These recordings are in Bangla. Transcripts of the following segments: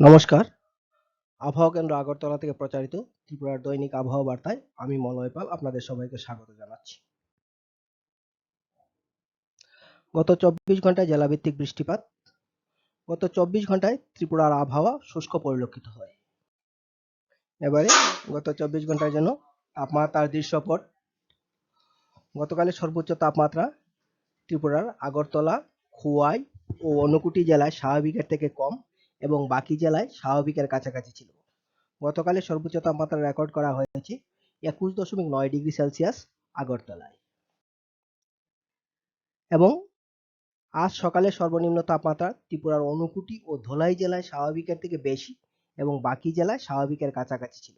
নমস্কার। আবহাওয়া কেন্দ্র আগরতলা থেকে প্রচারিত ত্রিপুরার দৈনিক আবহাওয়া বার্তায় আমি মলয় পাল আপনাদের সবাইকে স্বাগত জানাচ্ছি। গত চব্বিশ ঘন্টায় জেলাভিত্তিক বৃষ্টিপাত, গত চব্বিশ ঘন্টায় ত্রিপুরার আবহাওয়া শুষ্ক পরিলক্ষিত হয়। এবারে গত চব্বিশ ঘণ্টার জন্য তাপমাত্রার দৃশ্যপট, গতকালের সর্বোচ্চ তাপমাত্রা ত্রিপুরার আগরতলা, খোয়াই ও অনুকুটি জেলায় স্বাভাবিকের থেকে কম এবং বাকি জেলায় স্বাভাবিকের কাছাকাছি ছিল। গতকালের সর্বোচ্চ তাপমাত্রা রেকর্ড করা হয়েছে একুশ দশমিক নয় ডিগ্রি সেলসিয়াস আগরতলায়। এবং আজ সকালে সর্বনিম্ন তাপমাত্রা ত্রিপুরার অনুকুটি ও ধলাই জেলায় স্বাভাবিকের থেকে বেশি এবং বাকি জেলায় স্বাভাবিকের কাছাকাছি ছিল।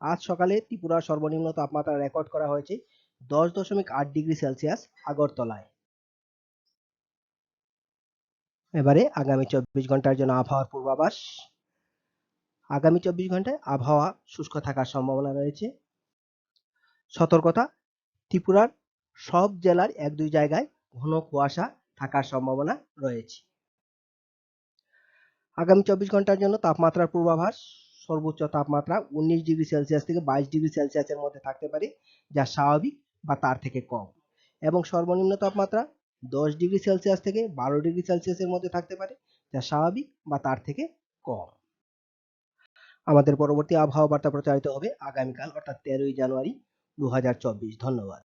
আজ সকালে ত্রিপুরার সর্বনিম্ন তাপমাত্রা রেকর্ড করা হয়েছে দশ দশমিক আট ডিগ্রি সেলসিয়াস আগরতলায়। এবারে আগামী চব্বিশ ঘণ্টার জন্য আবহাওয়ার পূর্বাভাস। আগামী চব্বিশ ঘন্টায় আবহাওয়া শুষ্ক থাকার সম্ভাবনা রয়েছে। সতর্কতা, ত্রিপুরার সব জেলার এক দুই জায়গায় ঘন কুয়াশা থাকার সম্ভাবনা রয়েছে। আগামী চব্বিশ ঘণ্টার জন্য তাপমাত্রার পূর্বাভাস, সর্বোচ্চ তাপমাত্রা উনিশ ডিগ্রি সেলসিয়াস থেকে বাইশ ডিগ্রি সেলসিয়াসের মধ্যে থাকতে পারে, যা স্বাভাবিক বা তার থেকে কম। এবং সর্বনিম্ন তাপমাত্রা দশ ডিগ্রি সেলসিয়াস থেকে বারো ডিগ্রি সেলসিয়াসের মধ্যে থাকতে পারে, যা স্বাভাবিক বা তার থেকে কম। আমাদের পরবর্তী আবহাওয়া বার্তা প্রচারিত হবে আগামীকাল, অর্থাৎ তেরোই জানুয়ারি দু হাজার চব্বিশ। ধন্যবাদ।